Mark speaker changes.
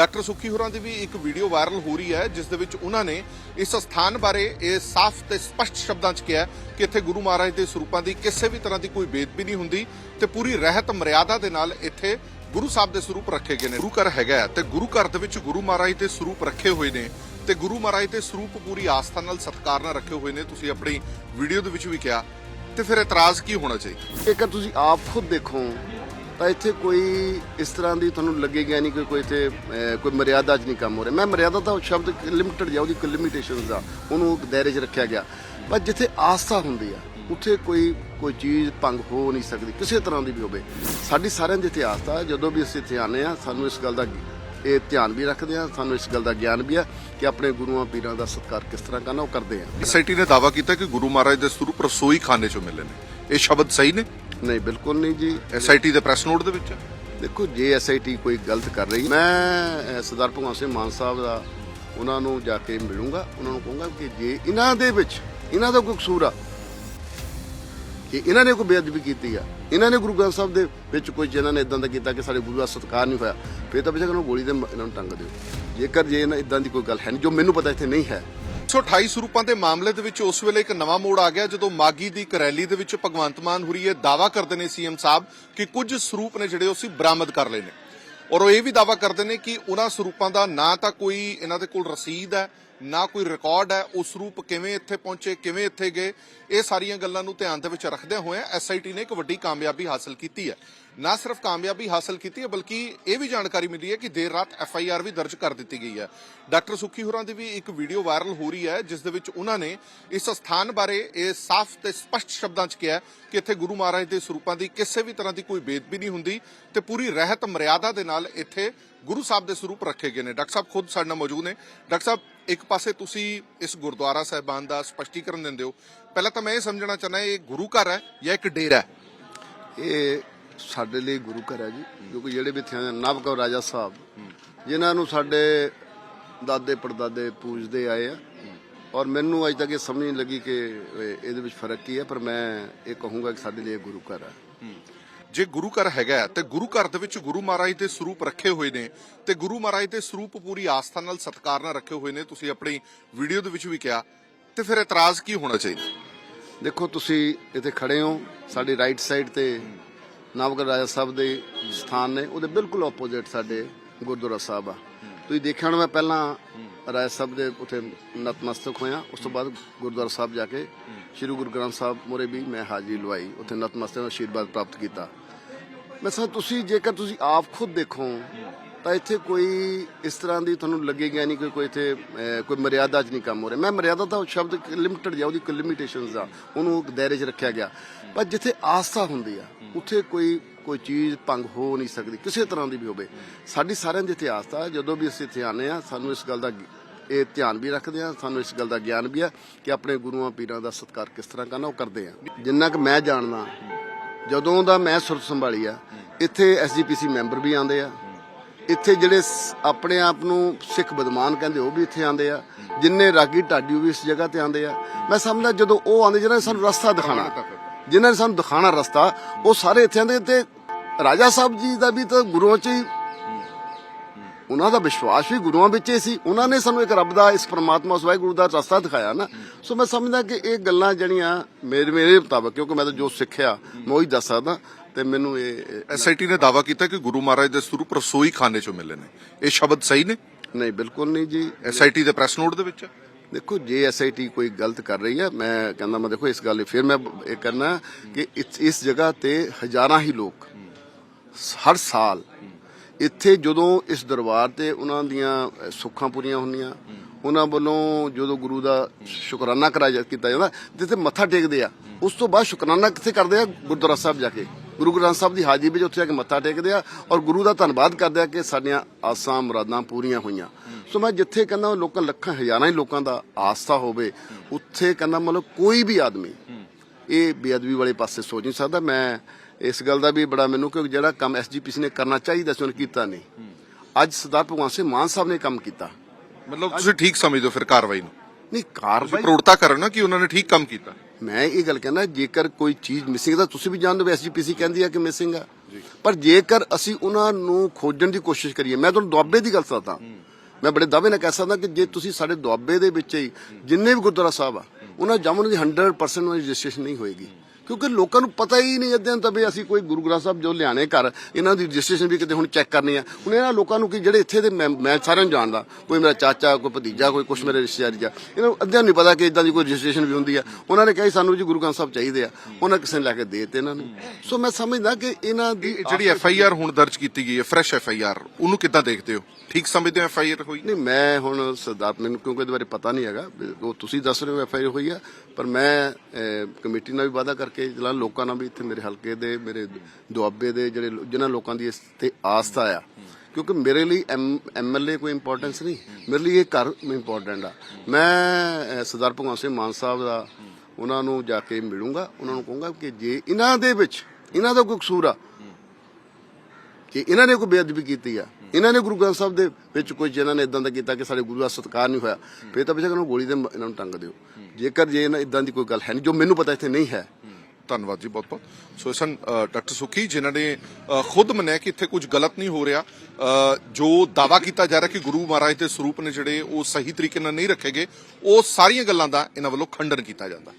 Speaker 1: Doctor ਸੁੱਖੀ ਹੋਰਾਂ ਦੀ ਵੀ ਇੱਕ video viral ਹੋ ਰਹੀ ਹੈ, ਜਿਸ ਦੇ ਵਿੱਚ ਉਹਨਾਂ ਨੇ ਇਸ ਸਥਾਨ ਬਾਰੇ ਇਹ ਸਾਫ਼ ਤੇ ਸਪਸ਼ਟ ਸ਼ਬਦਾਂ 'ਚ ਕਿਹਾ ਕਿ ਇੱਥੇ ਗੁਰੂ ਮਹਾਰਾਜ ਦੇ ਸਰੂਪਾਂ ਦੀ ਕਿਸੇ ਵੀ ਤਰ੍ਹਾਂ ਦੀ ਕੋਈ ਬੇਦਬੀ ਨਹੀਂ ਹੁੰਦੀ ਤੇ ਪੂਰੀ ਰਹਿਤ ਮਰਿਆਦਾ ਦੇ ਨਾਲ ਇੱਥੇ ਗੁਰੂ ਸਾਹਿਬ ਦੇ ਸਰੂਪ ਰੱਖੇ ਗਏ ਨੇ। ਗੁਰੂ ਘਰ ਹੈਗਾ ਤੇ ਗੁਰੂ ਘਰ ਦੇ ਵਿੱਚ ਗੁਰੂ ਮਹਾਰਾਜ ਦੇ ਸਰੂਪ ਰੱਖੇ ਹੋਏ ਨੇ ਤੇ ਗੁਰੂ ਮਹਾਰਾਜ ਦੇ ਸਰੂਪ ਪੂਰੀ ਆਸਥਾ ਨਾਲ ਸਤਿਕਾਰ ਨਾਲ ਰੱਖੇ ਹੋਏ ਨੇ, ਤੁਸੀਂ ਆਪਣੀ ਵੀਡੀਓ ਦੇ ਵਿੱਚ ਵੀ ਕਿਹਾ। ਤੇ ਫਿਰ ਇਤਰਾਜ਼ ਕੀ ਹੋਣਾ ਚਾਹੀਦਾ?
Speaker 2: ਜੇਕਰ ਤੁਸੀਂ ਆਪ ਖੁਦ ਦੇਖੋ ਤਾਂ ਇੱਥੇ ਕੋਈ ਇਸ ਤਰ੍ਹਾਂ ਦੀ ਤੁਹਾਨੂੰ ਲੱਗੇਗਾ ਨਹੀਂ ਕਿ ਕੋਈ ਇੱਥੇ ਅਹ, ਕੋਈ ਮਰਿਆਦਾ 'ਚ ਨਹੀਂ ਕੰਮ ਹੋ ਰਿਹਾ। ਮੈਂ ਮਰਿਆਦਾ ਤਾਂ ਸ਼ਬਦ ਲਿਮਟਿਡ ਜਾਂ ਉਹਦੀ ਲਿਮਿਟੇਸ਼ਨਸ ਆ ਉਹਨੂੰ ਦਾਇਰੇ 'ਚ ਰੱਖਿਆ ਗਿਆ। ਪਰ ਜਿੱਥੇ ਆਸਥਾ ਹੁੰਦੀ ਆ ਉੱਥੇ ਕੋਈ ਕੋਈ ਚੀਜ਼ ਭੰਗ ਹੋ ਨਹੀਂ ਸਕਦੀ ਕਿਸੇ ਤਰ੍ਹਾਂ ਦੀ ਵੀ ਹੋਵੇ। ਸਾਡੀ ਸਾਰਿਆਂ ਦੀ ਇੱਥੇ ਆਸਥਾ ਹੈ ਜਦੋਂ ਵੀ ਅਸੀਂ ਇੱਥੇ ਆਉਂਦੇ ਆ ਸਾਨੂੰ ਇਸ ਗੱਲ ਦਾ ਇਹ ਧਿਆਨ ਵੀ ਰੱਖਦੇ ਆ ਸਾਨੂੰ ਇਸ ਗੱਲ ਦਾ ਗਿਆਨ ਵੀ ਆ ਕਿ ਆਪਣੇ ਗੁਰੂਆਂ ਪੀਰਾਂ ਦਾ ਸਤਿਕਾਰ ਕਿਸ ਤਰ੍ਹਾਂ ਕਰਨਾ ਉਹ ਕਰਦੇ ਆ।
Speaker 1: ਐਸਆਈਟੀ ਨੇ ਦਾਅਵਾ ਕੀਤਾ ਕਿ ਗੁਰੂ ਮਹਾਰਾਜ ਦੇ ਸਰੂਪ ਰਸੋਈ ਖਾਨੇ 'ਚੋਂ ਮਿਲੇ ਨੇ। ਇਹ ਸ਼ਬਦ ਸਹੀ ਨੇ?
Speaker 2: ਨਹੀਂ, ਬਿਲਕੁਲ ਨਹੀਂ ਜੀ।
Speaker 1: ਐਸਆਈਟੀ ਦੇ ਪ੍ਰੈਸ ਨੋਟ ਦੇ ਵਿੱਚ?
Speaker 2: ਦੇਖੋ, ਜੇ ਐਸਆਈਟੀ ਕੋਈ ਗਲਤ ਕਰ ਰਹੀ, ਮੈਂ ਸਰਦਾਰ ਭਗਵੰਤ ਸਿੰਘ ਮਾਨ ਸਾਹਿਬ ਦਾ ਉਹਨਾਂ ਨੂੰ ਜਾ ਕੇ ਮਿਲੂੰਗਾ, ਉਹਨਾਂ ਨੂੰ ਕਹੂੰਗਾ ਕਿ ਜੇ ਇਹਨਾਂ ਦੇ ਵਿੱਚ, ਇਹਨਾਂ ਦਾ ਕੋਈ ਕਸੂਰ ਆ, ਕਿ ਇਹਨਾਂ ਨੇ ਕੋਈ ਬੇਅਦਬੀ ਕੀਤੀ ਆ, ਇਹਨਾਂ ਨੇ ਗੁਰੂ ਗ੍ਰੰਥ ਸਾਹਿਬ ਦੇ ਵਿੱਚ ਕੋਈ ਜਿਹਨਾਂ ਨੇ ਇਦਾਂ ਦਾ ਕੀਤਾ ਕਿ ਸਾਡੇ ਗੁਰੂ ਦਾ ਸਤਿਕਾਰ ਨਹੀਂ ਹੋਇਆ, ਫਿਰ ਤਾਂ ਬੇਸ਼ੱਕ ਨੂੰ ਗੋਲੀ ਦੇ ਇਹਨਾਂ ਨੂੰ ਟੰਗ ਦਿਓ। ਜੇਕਰ ਜੇ ਇਹਨਾਂ ਇਦਾਂ ਦੀ ਕੋਈ ਗੱਲ ਹੈ ਨਹੀਂ, ਜੋ ਮੈਨੂੰ ਪਤਾ ਇੱਥੇ ਨਹੀਂ ਹੈ
Speaker 1: 128 ਸਰੂਪਾਂ ਦੇ ਮਾਮਲੇ ਦੇ ਵਿੱਚ ਉਸ ਵੇਲੇ ਇੱਕ ਨਵਾਂ ਮੋੜ ਆ ਗਿਆ, ਜਦੋਂ ਮਾਗੀ ਦੀ ਕਰੈਲੀ ਦੇ ਵਿੱਚ ਭਗਵੰਤ ਮਾਨ ਹੁਰੀ ਇਹ ਦਾਵਾ ਕਰਦੇ ਨੇ ਸੀਐਮ ਸਾਹਿਬ ਕਿ ਕੁਝ ਸਰੂਪ ਨੇ ਜਿਹੜੇ ਉਹ ਬਰਾਮਦ ਕਰ ਲਏ ਨੇ। ਔਰ ਉਹ ਇਹ ਵੀ ਦਾਵਾ ਕਰਦੇ ਨੇ ਕਿ ਉਹਨਾਂ ਸਰੂਪਾਂ ਦਾ ਨਾ ਤਾਂ ਕੋਈ ਇਹਨਾਂ ਦੇ ਕੋਲ ਰਸੀਦ ਹੈ ਨਾ ਕੋਈ ਰਿਕਾਰਡ ਹੈ, ਉਸ ਸਰੂਪ ਕਿਵੇਂ ਇੱਥੇ ਪਹੁੰਚੇ, ਕਿਵੇਂ ਇੱਥੇ ਗਏ, ਇਹ ਸਾਰੀਆਂ ਗੱਲਾਂ ਨੂੰ ਧਿਆਨ ਦੇ ਵਿੱਚ ਰੱਖਦਿਆਂ ਹੋਇਆਂ ਐਸਆਈਟੀ ਨੇ ਇੱਕ ਵੱਡੀ ਕਾਮਯਾਬੀ ਹਾਸਲ ਕੀਤੀ ਹੈ। ਨਾ ਸਿਰਫ ਕਾਮਯਾਬੀ ਹਾਸਲ ਕੀਤੀ ਹੈ, ਬਲਕਿ ਇਹ ਵੀ ਜਾਣਕਾਰੀ ਮਿਲੀ ਹੈ ਕਿ ਦੇਰ ਰਾਤ ਐਫਆਈਆਰ ਵੀ ਦਰਜ ਕਰ ਦਿੱਤੀ ਗਈ ਹੈ। ਡਾਕਟਰ ਸੁਖੀ ਹੋਰਾਂ ਦੀ ਵੀ ਇੱਕ ਵੀਡੀਓ ਵਾਇਰਲ ਹੋ ਰਹੀ ਹੈ, ਜਿਸ ਦੇ ਵਿੱਚ ਉਹਨਾਂ ਨੇ ਇਸ ਸਥਾਨ ਬਾਰੇ ਇਹ ਸਾਫ਼ ਤੇ ਸਪਸ਼ਟ ਸ਼ਬਦਾਂ 'ਚ ਕਿਹਾ ਕਿ ਇੱਥੇ ਗੁਰੂ ਮਹਾਰਾਜ ਦੇ ਸਰੂਪਾਂ ਦੀ ਕਿਸੇ ਵੀ ਤਰ੍ਹਾਂ ਦੀ ਕੋਈ ਬੇਦਬੀ ਨਹੀਂ ਹੁੰਦੀ ਤੇ ਪੂਰੀ ਰਹਿਤ ਮਰਿਆਦਾ ਦੇ ਨਾਲ ਇੱਥੇ ਗੁਰੂ ਸਾਹਿਬ ਦੇ ਸਰੂਪ ਰੱਖੇ ਗਏ ਨੇ। ਡਾਕਟਰ ਸਾਹਿਬ ਖੁਦ ਸਾਡੇ ਨਾਲ ਮੌਜੂਦ ਨੇ। ਡਾਕਟਰ ਸਾਹਿਬ ਇੱਕ ਪਾਸੇ ਤੁਸੀਂ ਇਸ ਗੁਰਦੁਆਰਾ ਸਾਹਿਬਾਨ ਦਾ ਸਪਸ਼ਟੀਕਰਨ ਦਿੰਦੇ ਹੋ। ਪਹਿਲਾਂ ਤਾਂ ਮੈਂ ਇਹ ਸਮਝਣਾ ਚਾਹੁੰਦਾ ਇਹ ਗੁਰੂ ਘਰ ਹੈ ਜਾਂ ਇੱਕ ਡੇਰਾ ਹੈ?
Speaker 2: ਇਹ ਸਾਡੇ ਲਈ ਗੁਰੂ ਘਰ ਹੈ ਜੀ ਕਿਉਂਕਿ ਜਿਹੜੇ ਵੀ ਇੱਥੇ ਆਏ ਨਵਕੌਰ ਰਾਜਾ ਸਾਹਿਬ ਜਿਨ੍ਹਾਂ ਨੂੰ ਸਾਡੇ ਦਾਦੇ ਪੜਦਾਦੇ ਪੂਜਦੇ ਆਏ ਆ। ਔਰ ਮੈਨੂੰ ਅਜੇ ਤੱਕ ਇਹ ਸਮਝ ਨਹੀਂ ਲੱਗੀ ਕਿ ਇਹ- ਇਹਦੇ ਵਿੱਚ ਫ਼ਰਕ ਕੀ ਹੈ ਪਰ ਮੈਂ ਇਹ ਕਹੂੰਗਾ ਕਿ ਸਾਡੇ ਲਈ ਇਹ ਗੁਰੂ ਘਰ ਹੈ।
Speaker 1: ਜੇ ਗੁਰੂ ਘਰ ਹੈਗਾ ਹੈ, ਤੇ ਗੁਰੂ ਘਰ ਦੇ ਵਿੱਚ ਗੁਰੂ ਮਹਾਰਾਜ ਦੇ ਸਰੂਪ ਰੱਖੇ ਹੋਏ ਨੇ ਤੇ ਗੁਰੂ ਮਹਾਰਾਜ ਦੇ ਸਰੂਪ ਪੂਰੀ ਆਸਥਾ ਨਾਲ ਸਤਿਕਾਰ ਨਾਲ ਰੱਖੇ ਹੋਏ ਨੇ ਤੁਸੀਂ ਆਪਣੀ ਵੀਡੀਓ ਦੇ ਵਿੱਚ ਵੀ ਕਿਹਾ ਤੇ ਫਿਰ ਇਤਰਾਜ਼ ਕੀ ਹੋਣਾ ਚਾਹੀਦਾ?
Speaker 2: ਦੇਖੋ ਤੁਸੀਂ ਇੱਥੇ ਖੜੇ ਹੋ ਸਾਡੀ ਰਾਈਟ ਸਾਈਡ ਤੇ ਨਵਗੜ ਰਾਜਾ ਸਾਹਿਬ ਦੇ ਸਥਾਨ ਨੇ ਉਹਦੇ ਬਿਲਕੁਲ ਆਪੋਜ਼ਿਟ ਸਾਡੇ ਗੁਰਦੁਆਰਾ ਸਾਹਿਬ ਆ। ਤੁਸੀਂ ਦੇਖਿਆ ਹੋਣਾ ਮੈਂ ਪਹਿਲਾਂ ਰਾਜਾ ਸਾਹਿਬ ਦੇ ਉੱਥੇ ਨਤਮਸਤਕ ਹੋਇਆ ਉਸ ਤੋਂ ਬਾਅਦ ਗੁਰਦੁਆਰਾ ਸਾਹਿਬ ਜਾ ਕੇ ਸ੍ਰੀ ਗੁਰੂ ਗ੍ਰੰਥ ਸਾਹਿਬ ਮੋਰੇ ਵੀ ਮੈਂ ਹਾਜ਼ਰੀ ਲਵਾਈ, ਉੱਥੇ ਨਤਮਸਤਕ ਦਾ ਆਸ਼ੀਰਵਾਦ ਪ੍ਰਾਪਤ ਕੀਤਾ। ਮੈਂ ਸਰ, ਤੁਸੀਂ ਜੇਕਰ ਤੁਸੀਂ ਆਪ ਖੁਦ ਦੇਖੋ, ਤਾਂ ਇੱਥੇ ਕੋਈ ਇਸ ਤਰ੍ਹਾਂ ਦੀ ਤੁਹਾਨੂੰ ਲੱਗੇਗਾ ਨਹੀਂ ਕਿ ਕੋਈ ਇੱਥੇ ਕੋਈ ਮਰਿਆਦਾ 'ਚ ਨਹੀਂ ਕੰਮ ਹੋ ਰਿਹਾ। ਮੈਂ ਮਰਿਆਦਾ ਦਾ ਸ਼ਬਦ ਲਿਮਟਿਡ ਜਾਂ ਉਹਦੀ ਲਿਮਿਟੇਸ਼ਨਸ ਆ, ਉਹਨੂੰ ਦਾਇਰੇ 'ਚ ਰੱਖਿਆ ਗਿਆ। ਪਰ ਜਿੱਥੇ ਆਸਥਾ ਹੁੰਦੀ ਆ, ਉੱਥੇ ਕੋਈ ਕੋਈ ਚੀਜ਼ ਭੰਗ ਹੋ ਨਹੀਂ ਸਕਦੀ, ਕਿਸੇ ਤਰ੍ਹਾਂ ਦੀ ਵੀ ਹੋਵੇ। ਸਾਡੀ ਸਾਰਿਆਂ ਦੀ ਇੱਥੇ ਆਸਥਾ, ਜਦੋਂ ਵੀ ਅਸੀਂ ਇੱਥੇ ਆਉਂਦੇ ਆ ਸਾਨੂੰ ਇਸ ਗੱਲ ਦਾ ਇਹ ਧਿਆਨ ਵੀ ਰੱਖਦੇ ਆ, ਸਾਨੂੰ ਇਸ ਗੱਲ ਦਾ ਗਿਆਨ ਵੀ ਆ ਕਿ ਆਪਣੇ ਗੁਰੂਆਂ ਪੀਰਾਂ ਦਾ ਸਤਿਕਾਰ ਕਿਸ ਤਰ੍ਹਾਂ ਕਰਨਾ, ਉਹ ਕਰਦੇ ਆ। ਜਿੰਨਾ ਕਿ ਮੈਂ ਜਾਣਦਾ, ਜਦੋਂ ਦਾ ਮੈਂ ਸੁਰਤ ਸੰਭਾਲੀ ਆ, ਇੱਥੇ ਐਸਜੀਪੀਸੀ ਮੈਂਬਰ ਵੀ ਆਉਂਦੇ ਆ। ਇੱਥੇ ਜਿਹੜੇ ਆਪਣੇ ਆਪ ਨੂੰ ਸਿੱਖ ਬਦਮਾਨ ਕਹਿੰਦੇ, ਉਹ ਵੀ ਇੱਥੇ ਆਉਂਦੇ ਆ। ਜਿੰਨੇ ਰਾਗੀ ਢਾਡੀ ਉਹ ਵੀ ਇਸ ਜਗ੍ਹਾ ਤੇ ਆਉਂਦੇ ਆ। ਮੈਂ ਸਮਝਦਾ ਜਦੋਂ ਉਹ ਆਉਂਦੇ, ਜਿਹਨਾਂ ਨੇ ਸਾਨੂੰ ਰਸਤਾ ਦਿਖਾਣਾ ਜਿਨ੍ਹਾਂ ਨੇ ਸਾਨੂੰ ਦਿਖਾਣਾ ਰਸਤਾ, ਉਹ ਸਾਰੇ ਇੱਥੇ ਆਉਂਦੇ ਤੇ ਰਾਜਾ ਸਾਹਿਬ ਜੀ ਦਾ ਵੀ ਤਾਂ ਗੁਰੂਆਂ ਚ ਹੀ ਉਹਨਾਂ ਦਾ ਵਿਸ਼ਵਾਸ ਵੀ ਗੁਰੂਆਂ ਵਿੱਚ ਹੀ ਸੀ। ਉਹਨਾਂ ਨੇ ਸਾਨੂੰ ਇੱਕ ਰੱਬ ਦਾ ਇਸ ਪ੍ਰਮਾਤਮਾ ਉਸ ਵਾਹਿਗੁਰੂ ਦਾ ਰਸਤਾ ਦਿਖਾਇਆ ਨਾ। ਸੋ ਮੈਂ ਸਮਝਦਾ ਕਿ ਇਹ ਗੱਲਾਂ ਜਿਹੜੀਆਂ ਮੇਰੇ ਮੇਰੇ ਮੁਤਾਬਕ ਕਿਉਂਕਿ ਮੈਂ ਤਾਂ ਜੋ ਸਿੱਖਿਆ ਮੈਂ ਉਹੀ ਦੱਸ ਸਕਦਾ। ਤੇ ਮੈਨੂੰ ਇਹ
Speaker 1: ਐਸਆਈਟੀ ਨੇ ਦਾਵਾ ਕੀਤਾ ਕਿ ਗੁਰੂ ਮਹਾਰਾਜ ਦੇ ਸਰੂਪ ਰਸੋਈ ਖਾਨੇ 'ਚੋਂ ਮਿਲੇ ਨੇ। ਇਹ ਸ਼ਬਦ ਸਹੀ ਨੇ?
Speaker 2: ਨਹੀਂ ਬਿਲਕੁਲ ਨਹੀਂ ਜੀ।
Speaker 1: ਐਸਆਈਟੀ ਦੇ ਪ੍ਰੈਸ ਨੋਟ ਦੇ ਵਿੱਚ?
Speaker 2: ਦੇਖੋ ਜੇ ਐਸਆਈਟੀ ਕੋਈ ਗਲਤ ਕਰ ਰਹੀ ਹੈ ਮੈਂ ਕਹਿੰਦਾ ਮੈਂ ਦੇਖੋ ਇਸ ਗੱਲ ਲਈ ਫਿਰ ਮੈਂ ਇਹ ਕਰਨਾ ਕਿ ਇਸ ਜਗ੍ਹਾ ਤੇ ਹਜ਼ਾਰਾਂ ਹੀ ਲੋਕ ਹਰ ਸਾਲ ਇੱਥੇ ਜਦੋਂ ਇਸ ਦਰਬਾਰ ਤੇ ਉਹਨਾਂ ਦੀਆਂ ਸੁੱਖਾਂ ਪੂਰੀਆਂ ਹੁੰਦੀਆਂ, ਉਹਨਾਂ ਵੱਲੋਂ ਜਦੋਂ ਗੁਰੂ ਦਾ ਸ਼ੁਕਰਾਨਾ ਕਰਾਇਆ ਕੀਤਾ ਜਾਂਦਾ, ਜਿੱਥੇ ਮੱਥਾ ਟੇਕਦੇ ਆ, ਉਸ ਤੋਂ ਬਾਅਦ ਸ਼ੁਕਰਾਨਾ ਕਿੱਥੇ ਕਰਦੇ ਆ? ਗੁਰਦੁਆਰਾ ਸਾਹਿਬ ਜਾ ਕੇ। ਗੁਰੂ ਗ੍ਰੰਥ ਸਾਹਿਬ ਦੀ ਹਾਜ਼ਰੀ ਵਿੱਚ ਉੱਥੇ ਜਾ ਕੇ ਮੱਥਾ ਟੇਕਦੇ ਆ ਔਰ ਗੁਰੂ ਦਾ ਧੰਨਵਾਦ ਕਰਦੇ ਆ ਕਿ ਸਾਡੀਆਂ ਆਸਾਂ, ਮੁਰਾਦਾਂ ਪੂਰੀਆਂ ਹੋਈਆਂ। ਸੋ ਮੈਂ ਜਿੱਥੇ ਕਹਿੰਦਾ ਲੋਕਾਂ, ਲੱਖਾਂ, ਹਜ਼ਾਰਾਂ ਹੀ ਲੋਕਾਂ ਦਾ ਆਸਥਾ ਹੋਵੇ, ਉੱਥੇ ਕਹਿੰਦਾ ਮਤਲਬ ਕੋਈ ਵੀ ਆਦਮੀ, ਇਹ ਬੇਅਦਬੀ ਵਾਲੇ ਪਾਸੇ ਸੋਚ ਨਹੀਂ ਸਕਦਾ। ਮੈਂ ਇਸ ਗੱਲ ਦਾ ਵੀ ਬੜਾ ਮੈਨੂੰ ਕਿ ਜਿਹੜਾ ਕੰਮ ਐਸਜੀਪੀਸੀ ਨੇ ਕਰਨਾ ਚਾਹੀਦਾ ਸੀ ਉਹਨੇ ਕੀਤਾ ਨਹੀਂ। ਅੱਜ ਸਰਦਾਰ ਭਗਵੰਤ ਸਿੰਘ ਮਾਨ ਸਾਹਿਬ ਨੇ ਕੰਮ ਕੀਤਾ।
Speaker 1: ਮਤਲਬ ਤੁਸੀਂ ਠੀਕ ਸਮਝਦੇ ਹੋ ਫਿਰ ਕਾਰਵਾਈ ਨੂੰ?
Speaker 2: ਨਹੀਂ ਕਾਰਵਾਈ
Speaker 1: ਪ੍ਰੋੜਤਾ ਕਰੋ ਨਾ ਕਿ ਉਹਨਾਂ ਨੇ ਠੀਕ ਕੰਮ ਕੀਤਾ?
Speaker 2: ਮੈਂ ਇਹ ਗੱਲ ਕਹਿੰਦਾ ਜੇਕਰ ਕੋਈ ਚੀਜ਼ ਮਿਸਿੰਗ ਤਾਂ ਤੁਸੀਂ ਵੀ ਜਾਣਦੇ ਹੋ ਐਸਜੀਪੀਸੀ ਕਹਿੰਦੀ ਆ ਕਿ ਮਿਸਿੰਗ ਆ। ਪਰ ਜੇਕਰ ਅਸੀਂ ਉਹਨਾਂ ਨੂੰ ਖੋਜਣ ਦੀ ਕੋਸ਼ਿਸ਼ ਕਰੀਏ ਮੈਂ ਤੁਹਾਨੂੰ ਦੁਆਬੇ ਦੀ ਗੱਲ ਦੱਸਦਾ। ਮੈਂ ਬੜੇ ਦਾਅਵੇ ਨਾਲ ਕਹਿ ਸਕਦਾ ਕਿ ਜੇ ਤੁਸੀਂ ਸਾਡੇ ਦੁਆਬੇ ਦੇ ਵਿੱਚ ਹੀ ਜਿੰਨੇ ਵੀ ਗੁਰਦੁਆਰਾ ਸਾਹਿਬ ਆ ਉਹਨਾਂ ਜਾਮਨ ਦੀ 100% ਰਜਿਸਟ੍ਰੇਸ਼ਨ ਨਹੀਂ ਹੋਏਗੀ। ਕਿਉਂਕਿ ਲੋਕਾਂ ਨੂੰ ਪਤਾ ਹੀ ਨਹੀਂ ਇਦਾਂ ਤਾਂ ਵੀ ਅਸੀਂ ਕੋਈ ਗੁਰੂ ਗ੍ਰੰਥ ਸਾਹਿਬ ਜੋ ਲਿਆਣੇ ਘਰ ਇਹਨਾਂ ਦੀ ਰਜਿਸਟ੍ਰੇਸ਼ਨ ਵੀ ਕਿਤੇ ਹੁਣ ਚੈੱਕ ਕਰਨੀ ਆ। ਹੁਣ ਇਹਨਾਂ ਲੋਕਾਂ ਨੂੰ ਕਿ ਜਿਹੜੇ ਇੱਥੇ ਦੇ ਮੈਂ ਸਾਰਿਆਂ ਨੂੰ ਜਾਣਦਾ ਕੋਈ ਮੇਰਾ ਚਾਚਾ ਕੋਈ ਭਤੀਜਾ ਕੋਈ ਕੁਛ ਮੇਰੇ ਰਿਸ਼ਤੇਦਾਰ ਜਾ ਇਹਨਾਂ ਨੂੰ ਅੱਧਿਆਂ ਨੂੰ ਨਹੀਂ ਪਤਾ ਕਿ ਇਦਾਂ ਦੀ ਕੋਈ ਰਜਿਸਟ੍ਰੇਸ਼ਨ ਵੀ ਹੁੰਦੀ ਆ। ਉਹਨਾਂ ਨੇ ਕਿਹਾ ਸਾਨੂੰ ਜੀ ਗੁਰੂ ਗ੍ਰੰਥ ਸਾਹਿਬ ਚਾਹੀਦੇ ਆ। ਉਹਨਾਂ ਕਿਸੇ ਨੇ ਲੈ ਕੇ ਦੇ ਦਿੱਤੇ ਇਹਨਾਂ ਨੂੰ। ਸੋ ਮੈਂ ਸਮਝਦਾ ਕਿ ਇਹਨਾਂ ਦੀ
Speaker 1: ਜਿਹੜੀ ਐਫ ਆਈ ਆਰ ਹੁਣ ਦਰਜ ਕੀਤੀ ਗਈ ਹੈ ਫਰੈਸ਼ ਐਫ ਆਈ ਆਰ ਉਹਨੂੰ ਕਿੱਦਾਂ ਦੇਖਦੇ ਹੋ? ਠੀਕ ਸਮਝਦੇ ਹੋ ਐਫ ਆਈ ਆਰ ਹੋਈ?
Speaker 2: ਨਹੀਂ ਮੈਂ ਹੁਣ ਸਰਦਾਰ ਮੈਨੂੰ ਕਿਉਂਕਿ ਇਹਦੇ ਬਾਰੇ ਪਤਾ ਨਹੀਂ ਹੈਗਾ। ਉਹ ਤੁਸੀਂ ਦੱਸ ਰਹੇ ਹੋ ਐਫ ਆਈ ਹੋਈ ਆ ਪਰ ਮੈਂ ਕਮੇਟੀ ਨਾਲ ਵੀ ਵਾਅਦਾ ਕਰਕੇ ਜਿਹੜਾ ਲੋਕਾਂ ਨਾਲ ਵੀ ਇੱਥੇ ਮੇਰੇ ਹਲਕੇ ਦੇ, ਮੇਰੇ ਦੁਆਬੇ ਦੇ ਜਿਹੜੇ ਜਿਨ੍ਹਾਂ ਲੋਕਾਂ ਦੀ ਇਸ ਤੇ ਆਸਥਾ ਆ, ਕਿਉਂਕਿ ਮੇਰੇ ਲਈ ਐਮਐਲਏ ਕੋਈ ਇੰਪੋਰਟੈਂਸ ਨਹੀਂ, ਮੇਰੇ ਲਈ ਇਹ ਘਰ ਇੰਪੋਰਟੈਂਟ ਆ। ਮੈਂ ਸਰਦਾਰ ਭਗਵੰਤ ਸਿੰਘ ਮਾਨ ਸਾਹਿਬ ਦਾ ਉਹਨਾਂ ਨੂੰ ਜਾ ਕੇ ਮਿਲੂੰਗਾ, ਉਹਨਾਂ ਨੂੰ ਕਹੂੰਗਾ ਕਿ ਜੇ ਇਹਨਾਂ ਦੇ ਵਿੱਚ, ਇਹਨਾਂ ਦਾ ਕੋਈ ਕਸੂਰ ਆ ਕਿ ਇਹਨਾਂ ਨੇ ਕੋਈ ਬੇਅਦਬੀ ਕੀਤੀ ਆ, ਇਹਨਾਂ ਨੇ ਗੁਰੂ ਗ੍ਰੰਥ ਸਾਹਿਬ ਦੇ ਵਿੱਚ ਕੋਈ ਜਿਹਨਾਂ ਨੇ ਇਦਾਂ ਦਾ ਕੀਤਾ ਕਿ ਸਾਡੇ ਗੁਰੂ ਦਾ ਸਤਿਕਾਰ ਨਹੀਂ ਹੋਇਆ, ਫੇਰ ਤਾਂ ਬੇਸ਼ੱਕ ਇਹਨਾਂ ਨੂੰ ਗੋਲੀ ਦੇ ਇਹਨਾਂ ਨੂੰ ਟੰਗ ਦਿਓ। ਜੇਕਰ ਜੇ ਇਹਨਾਂ ਇਦਾਂ ਦੀ ਕੋਈ ਗੱਲ ਹੈ ਨਹੀਂ, ਜੋ ਮੈਨੂੰ ਪਤਾ ਇੱਥੇ ਨਹੀਂ ਹੈ
Speaker 1: ਧੰਨਵਾਦ ਜੀ ਬਹੁਤ ਬਹੁਤ। ਸੋ ਸਨ ਡਾਕਟਰ ਸੁਖੀ ਜਿਨ੍ਹਾਂ ਨੇ ਅ, ਖੁਦ ਮੰਨਿਆ ਕਿ ਇੱਥੇ ਕੁਝ ਗਲਤ ਨਹੀਂ ਹੋ ਰਿਹਾ। ਅ, ਜੋ ਦਾਵਾ ਕੀਤਾ ਜਾ ਰਿਹਾ ਕਿ ਗੁਰੂ ਮਹਾਰਾਜ ਦੇ ਸਰੂਪ ਨੇ ਜਿਹੜੇ ਉਹ ਸਹੀ ਤਰੀਕੇ ਨਾਲ ਨਹੀਂ ਰੱਖੇ ਗਏ ਉਹ ਸਾਰੀਆਂ ਗੱਲਾਂ ਦਾ ਇਹਨਾਂ ਵੱਲੋਂ ਖੰਡਨ ਕੀਤਾ ਜਾਂਦਾ।